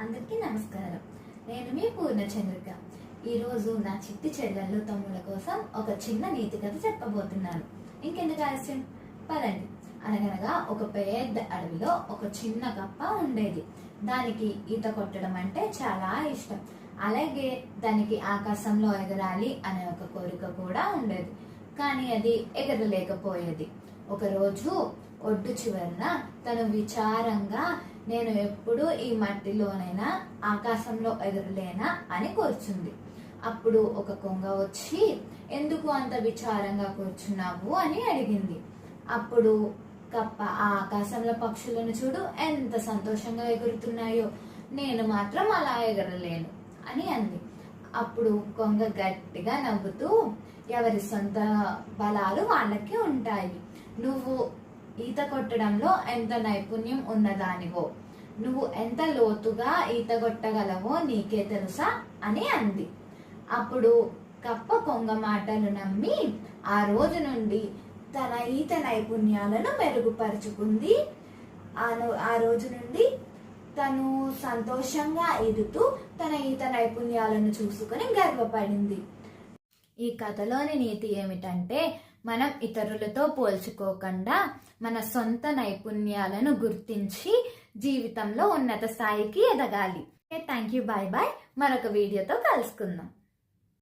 అందరికీ నమస్కారం. నేను మీ పూర్ణచంద్రిక. ఈరోజు నా చిట్టి చెల్లెళ్ళు తమ్ముళ్ళ కోసం ఒక చిన్న నీతి కథ చెప్పబోతున్నాను. ఇంకెందుకు ఆలస్యం? పదండి. అనగనగా ఒక పెద్ద అడవిలో ఒక చిన్న కప్ప ఉండేది. దానికి ఈత కొట్టడం అంటే చాలా ఇష్టం. అలాగే దానికి ఆకాశంలో ఎగరాలి అనే ఒక కోరిక కూడా ఉండేది. కానీ అది ఎగరలేకపోయేది. ఒకరోజు ఒడ్డు చివరన తను విచారంగా నేను ఎప్పుడు ఈ మట్టిలోనైనా ఆకాశంలో ఎదురులేనా? అని కూర్చుంది. అప్పుడు ఒక కొంగ వచ్చి ఎందుకు అంత విచారంగా కూర్చున్నావు? అని అడిగింది. అప్పుడు కప్ప ఆ ఆకాశంలో పక్షులను చూడు ఎంత సంతోషంగా ఎగురుతున్నాయో. నేను మాత్రం అలా ఎగరలేను. అని అంది. అప్పుడు కొంగ గట్టిగా నవ్వుతూ ఎవరి సొంత బలాలు వాళ్ళకి ఉంటాయి. నువ్వు ఈత కొట్టడంలో ఎంత నైపుణ్యం ఉన్నదానివో. నువ్వు ఎంత లోతుగా ఈత కొట్టగలవో నీకే తెలుసా అని అంది. అప్పుడు కప్ప కొంగ మాటలు నమ్మి ఆ రోజు నుండి తన ఈత నైపుణ్యాలను మెరుగుపరుచుకుంది. ఆ రోజు నుండి తను సంతోషంగా ఈదుతూ తన ఈత నైపుణ్యాలను చూసుకుని గర్వపడింది. ఈ కథలోని నీతి ఏమిటంటే మనం ఇతరులతో పోల్చుకోకుండా మన సొంత నైపుణ్యాలను గుర్తించి జీవితంలో ఉన్నత స్థాయికి ఎదగాలి. థ్యాంక్ యూ బాయ్ బాయ్ మరొక వీడియోతో కలుసుకుందాం.